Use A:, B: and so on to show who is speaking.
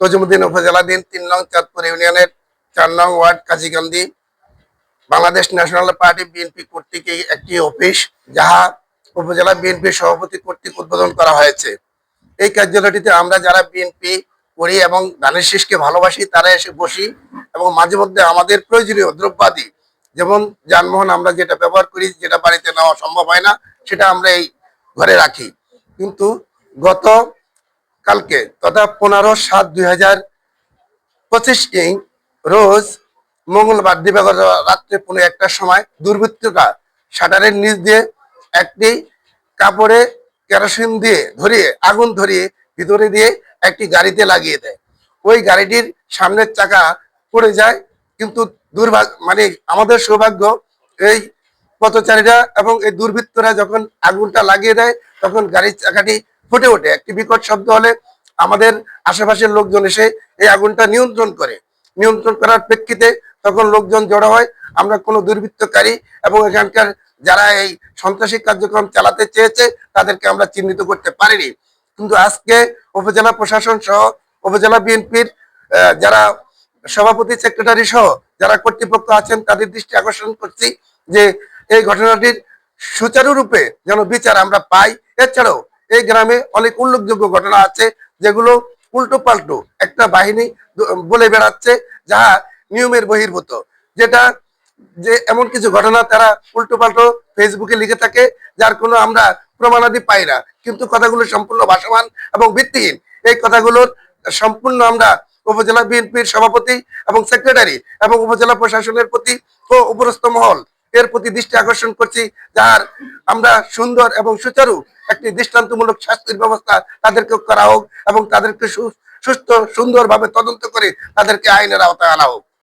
A: তজিমুদ্দিন উপজেলাধীন তিন নং চাঁদপুর ইউনিয়নের চার নং ward Kazikandi Bangladesh National Party BNP কর্তৃক একটি অফিস, যাহা উপজেলা বিএনপি সভাপতি কর্তৃক উদ্বোধন করা হয়েছে। এই কার্যালয়টিতে আমরা যারা বিএনপি করি এবং ধানের শীষকে ভালোবাসি, তারা এসে বসি এবং মাঝে মধ্যে আমাদের প্রয়োজনীয় দ্রব্যাদি, যেমন যানবাহন আমরা যেটা ব্যবহার করি, যেটা বাড়িতে নেওয়া সম্ভব হয় না, সেটা আমরা এই ঘরে রাখি। কিন্তু গত কালকে তথা পনেরো সাত দুই হাজার পঁচিশ ইং রোজ মঙ্গলবার দিবাগত রাত্রে পনেরো একটার সময় দুর্বৃত্তরা শাটারের নিচ দিয়ে একটি কাপড়ে কেরোসিন দিয়ে ধরিয়ে, আগুন ধরিয়ে ভিতরে দিয়ে একটি গাড়িতে লাগিয়ে দেয়। ওই গাড়িটির সামনের চাকা পড়ে যায়, কিন্তু দুর্ভাগ্য মানে আমাদের সৌভাগ্য এই পথচারীরা এবং এই দুর্বৃত্তরা যখন আগুনটা লাগিয়ে দেয়, তখন গাড়ির চাকাটি ফুটে ওঠে। একটি বিকট শব্দ হলে আমাদের আশেপাশের লোকজন এসে এই আগুনটা নিয়ন্ত্রণ করে। নিয়ন্ত্রণ করার প্রেক্ষিতে তখন লোকজন জড়ো হয়। আমরা কোনো দুর্বৃত্তকারী এবং এখানকার যারা এই সন্ত্রাসী কার্যক্রম চালাতে চেয়েছে, তাদেরকে আমরা চিহ্নিত করতে পারিনি। কিন্তু আজকে উপজেলা প্রশাসন সহ উপজেলা বিএনপির যারা সভাপতি, সেক্রেটারি সহ যারা কর্তৃপক্ষ আছেন, তাদের দৃষ্টি আকর্ষণ করছি যে এই ঘটনাটির সুচারুরূপে যেন বিচার আমরা পাই। এছাড়াও এই গ্রামে অনেক উল্লেখযোগ্য ঘটনা আছে, যেগুলো উল্টো পাল্টো একটা বাহিনী বলে বেড়াচ্ছে, যাহা নিয়মের বহির্ভূত। যেটা যে এমন কিছু ঘটনা তারা উল্টো পাল্টো ফেসবুকে লিখে থাকে, যার কোনো আমরা প্রমাণাদি পাই না। কিন্তু কথাগুলো সম্পূর্ণ ভাসমান এবং ভিত্তিহীন। এই কথাগুলোর সম্পূর্ণ আমরা উপজেলা বিএনপির সভাপতি এবং সেক্রেটারি এবং উপজেলা প্রশাসনের প্রতি ও উপরস্থ মহল এর প্রতি দৃষ্টি আকর্ষণ করছি, যার আমরা সুন্দর এবং সুচারু একটি দৃষ্টান্তমূলক শাস্তির ব্যবস্থা তাদেরকে করা হোক এবং তাদেরকে সুস্থ, সুন্দরভাবে তদন্ত করে তাদেরকে আইনের আওতায় আনা হোক।